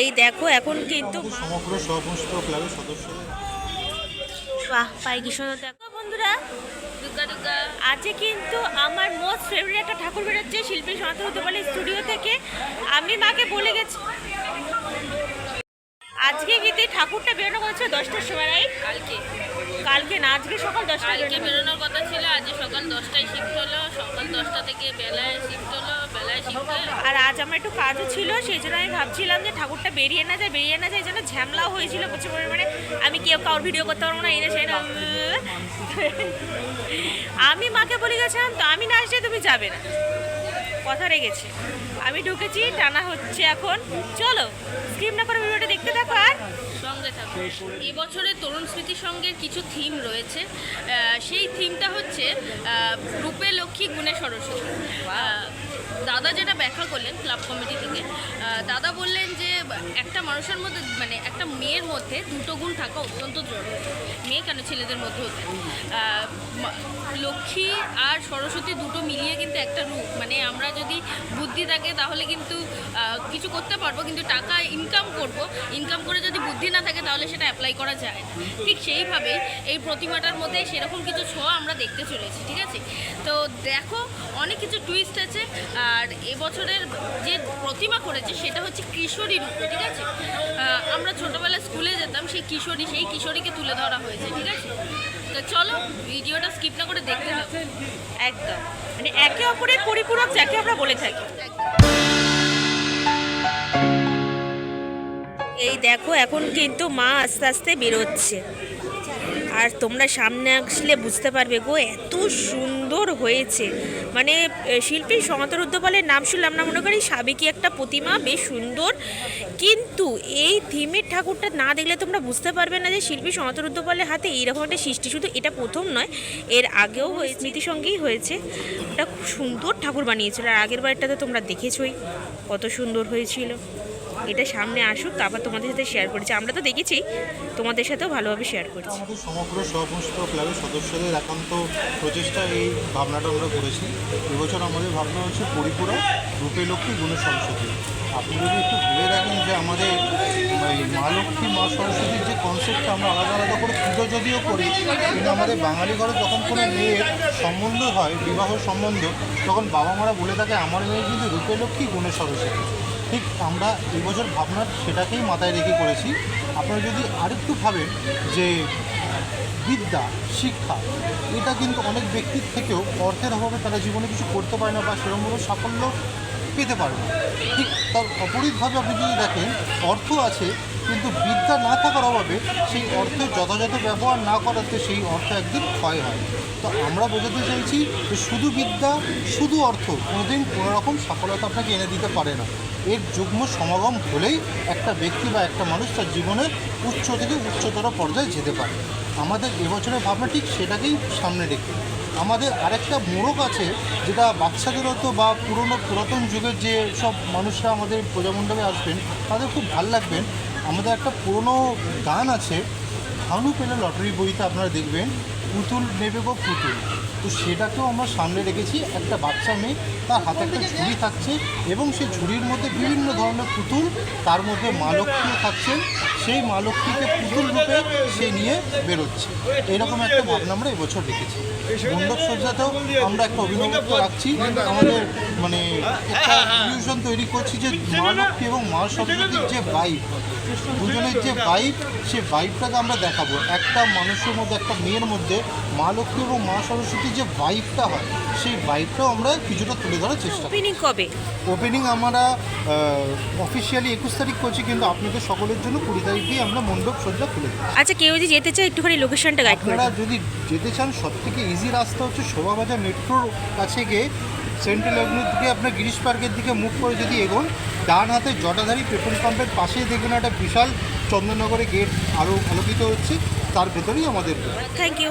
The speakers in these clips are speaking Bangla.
এই দেখো এখন কিন্তু সমগ্র সমস্ত ক্লাবের সদস্য বাহ পাই কি সুন্দর দেখো। বন্ধুরা দুর্গা দুর্গা আজকে কিন্তু আমার মোস্ট ফেভারিট একটা ঠাকুর বেরোচ্ছে শিল্পী সনাতন উদ্যোপালি স্টুডিও থেকে। আমি মাকে বলে গেছি। আজকে কিন্তু ঠাকুরটা বেরোনো করেছে দশটার সময় রাইট কালকে। কালকে না আজকে সকাল দশটায় কালকে বেরোনোর কথা ছিল আজ সকাল দশটায় শিফট হলো সকাল দশটা থেকে বেলায় শিফট হলো বেলায় শিফট হলো আর আজ আমার একটু কাজও ছিল সেই জন্য আমি ভাবছিলাম যে ঠাকুরটা বেরিয়ে না যায় বেরিয়ে না যায় এই জন্য ঝামলাও হয়েছিল প্রচুর পরিমাণে। আমি কেউ কারোর ভিডিও করতে পারব না এই না সেই না আমি মাকে বলে গেছিলাম তো আমি না আসলে তুমি যাবে না। কথা রেগেছে। আমি ঢুকেছি, টানা হচ্ছে এখন। চলো স্কিপ না করে ভিডিওটা দেখতে থাকো আর। সঙ্গে থাকো। এবছরের তরুণ স্মৃতি সঙ্গের কিছু থিম রয়েছে। সেই থিমটা হচ্ছে রূপে লক্ষ্মী, গুণে সরস্বতী। দাদা যেটা ব্যাখ্যা করলেন ক্লাব কমিটি থেকে দাদা বললেন যে একটা মানুষের মধ্যে মানে একটা মেয়ের মধ্যে দুটো গুণ থাকা অত্যন্ত জরুরি। মেয়ে কেন ছেলেদের মধ্যেও তাই আহ, মা- লক্ষ্মী আর সরস্বতী দুটো মিলিয়ে কিন্তু একটা রূপ। মানে আমরা যদি বুদ্ধি থাকে তাহলে কিন্তু কিছু করতে পারব কিন্তু টাকা ইনকাম করব ইনকাম করে যদি বুদ্ধি না থাকে তাহলে সেটা অ্যাপ্লাই করা যায় না। ঠিক সেইভাবেই এই প্রতিমাটার মধ্যে সেরকম কিছু ছোঁয়া আমরা দেখতে চলেছি ঠিক আছে? তো দেখো অনেক কিছু টুইস্ট আছে আর এবছরের যে প্রতিমা করেছে সেটা হচ্ছে কিশোরী রূপ, ঠিক আছে? আমরা ছোটোবেলায় স্কুলে যেতাম, সেই কিশোরী, সেই কিশোরীকে তুলে ধরা হয়েছে, ঠিক আছে? তো চলো, ভিডিওটা স্কিপ না করে দেখতে একদম। মানে একে অপরের পরিপূরক যাকে আমরা বলে থাকি। এই দেখো, এখন কিন্তু মা আস্তে আস্তে বেরোচ্ছে। আর তোমরা সামনে আসলে বুঝতে পারবে গো, এত সুন্দর হয়েছে। মানে শিল্পী সমান্তর উদ্যোপালের নাম শুনলাম না, মনে করি সাবেকি একটা প্রতিমা, বেশ সুন্দর। কিন্তু এই থিমের ঠাকুরটা না দেখলে তোমরা বুঝতে পারবে না যে শিল্পী সমান্তর উদ্যোপালের হাতে এইরকম একটা সৃষ্টি শুধু এটা প্রথম নয়, এর আগেও হয়ে, স্মৃতিসঙ্গেই হয়েছে। ওটা খুব সুন্দর ঠাকুর বানিয়েছিল, আর আগের বারটা তো তোমরা দেখেছই কত সুন্দর হয়েছিল। এটা সামনে আসুক, তারপর তোমাদের সাথে শেয়ার করেছি। আমরা তো দেখেছি, তোমাদের সাথেও ভালোভাবে শেয়ার করছি। আমাদের সমগ্র সমস্ত ক্লাবের সদস্যদের একান্ত প্রচেষ্টা এই ভাবনাটা আমরা করেছি। এবছর আমাদের ভাবনা হচ্ছে পরিপূরক রূপে লক্ষ্মী গুণের সরস্বতী। আপনি যদি একটু ভেবে দেখেন যে আমাদের মা লক্ষ্মী, মা সরস্বতীর যে কনসেপ্টটা আমরা আলাদা আলাদা করে পুজো যদিও করি, কিন্তু আমাদের বাঙালি ঘরে যখন কোনো মেয়ের সম্বন্ধ হয়, বিবাহ সম্বন্ধ, তখন বাবা মারা বলে থাকে, আমার মেয়ে কিন্তু রূপে লক্ষ্মী গুণের সরস্বতী। ঠিক আমরা এবছর ভাবনার সেটাকেই মাথায় রেখে করেছি। আপনারা যদি আরেকটু ভাবেন যে, বিদ্যা, শিক্ষা, এটা কিন্তু অনেক ব্যক্তির থেকেও অর্থের অভাবে তারা জীবনে কিছু করতে পারে না বা সেরকমভাবে সাফল্য পেতে পারে না। ঠিক তার অপরিতভাবে আপনি যদি দেখেন, অর্থ আছে কিন্তু বিদ্যা না থাকার অভাবে সেই অর্থের যথাযথ ব্যবহার না করাতে সেই অর্থ একদিন ক্ষয় হয়। তো আমরা বোঝাতে চাইছি যে শুধু বিদ্যা, শুধু অর্থ কোনোদিন কোনো রকম সফলতা আপনাকে এনে দিতে পারে না। এর যুগ্ম সমাগম হলেই একটা ব্যক্তি বা একটা মানুষ তার জীবনের উচ্চ থেকে উচ্চতর পর্যায়ে যেতে পারে। আমাদের এবছরের ভাবনা ঠিক সেটাকেই সামনে রেখে। আমাদের আরেকটা মোড়ক আছে যেটা বাচ্চাদের হতো বা পুরনো পুরাতন যুগের যে সব মানুষরা আমাদের প্রজামণ্ডপে আসবেন, তাদের খুব ভালো লাগবেন। আমাদের একটা পুরনো গান আছে, ভানু পেলে লটারি বইতে আপনারা দেখবেন। পুতুল নেবে গো পুতুল। তো সেটাকেও আমরা সামনে রেখেছি। একটা বাচ্চা মেয়ে, তার হাতে একটা ঝুড়ি থাকছে এবং সেই ঝুড়ির মধ্যে বিভিন্ন ধরনের পুতুল, তার মধ্যে মা লক্ষ্মীও থাকছেন। সেই মা লক্ষ্মীকে পুতুল রূপে সে নিয়ে বেরোচ্ছে। এরকম একটা ভাবনা আমরা এবছর রেখেছি। মণ্ডপ সজ্জাতেও আমরা একটা অভিনবত্ব রাখছি। আমাদের মানে একটা ইলিউশন তৈরি করছি যে মা লক্ষ্মী এবং মা সরস্বতীর যে বাইক দুজনের যে বাইক সেই বাইকটাকে আমরা দেখাবো। একটা মানুষের মধ্যে, একটা মেয়ের মধ্যে মা লক্ষ্মী এবং মা সরস্বতীর যে বাইকটা হয় সেই বাইকটাও আমরা কিছুটা তুলে ধরার চেষ্টা করি ওপেনিং কবে? ওপেনিং আমরা অফিসিয়ালি একুশ তারিখ করছি কিন্তু আপনাদের সকলের জন্য কুড়ি তারিখেই আমরা মণ্ডপ সজ্জা খুলে দিই আচ্ছা কেউ যদি যেতে চায় একটুখানি লোকেশনটা গাইড করে আপনারা যদি যেতে চান সব থেকে ইজি রাস্তা হচ্ছে শোভাবাজার মেট্রোর কাছে গিয়ে সেন্ট্রাল অ্যাভিনিউর দিকে আপনার গিরিশ পার্কের দিকে মুখ করে যদি এগোন ডান হাতে জটাধারী পেট্রোল পাম্পের পাশেই দেখবেন একটা বিশাল চন্দননগরে গেট আরও আলোকিত হচ্ছে তার ভেতরেই আমাদের থ্যাংক ইউ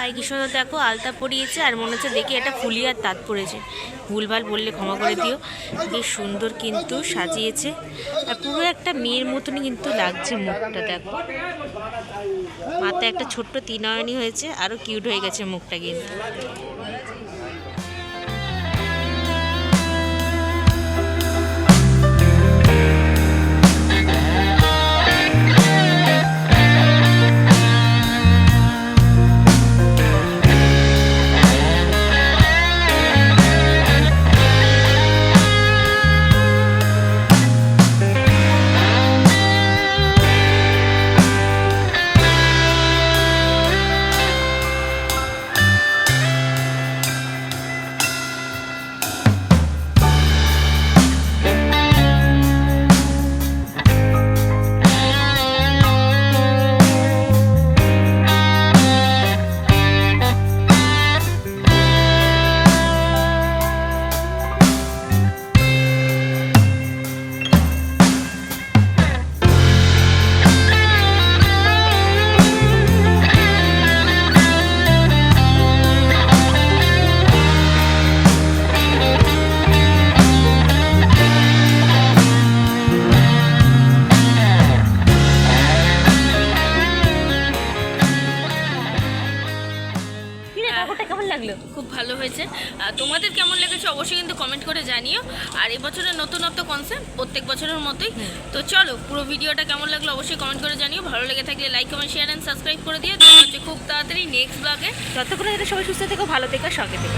ধন্যবাদ। কি সুন্দর দেখো, আলতা পরিয়েছে আর মনে হচ্ছে দেখি একটা ফুলিয়ার তাঁত পড়েছে। ভুলভাল বললে ক্ষমা করে দিও। বেশ সুন্দর কিন্তু সাজিয়েছে। আর পুরো একটা মেয়ের মতনই কিন্তু লাগছে মুখটা, দেখো। মাথায় একটা ছোট্ট তিনয়নি হয়েছে আরও কিউট হয়ে গেছে মুখটা কিন্তু। করে জানিও। আর এবছরের নতুনত্ব কনসেপ্ট প্রত্যেক বছরের মতোই। তো চলো পুরো ভিডিওটা কেমন লাগল অবশ্যই কমেন্ট করে জানিও। ভালো লেগে থাকলে like comment share and subscribe করে দিও। হচ্ছে খুব তাড়াতাড়ি নেক্সট ব্লগে যতক্ষণ সবাই সুস্থ থেকো ভালো থেকো সঙ্গে থেকো।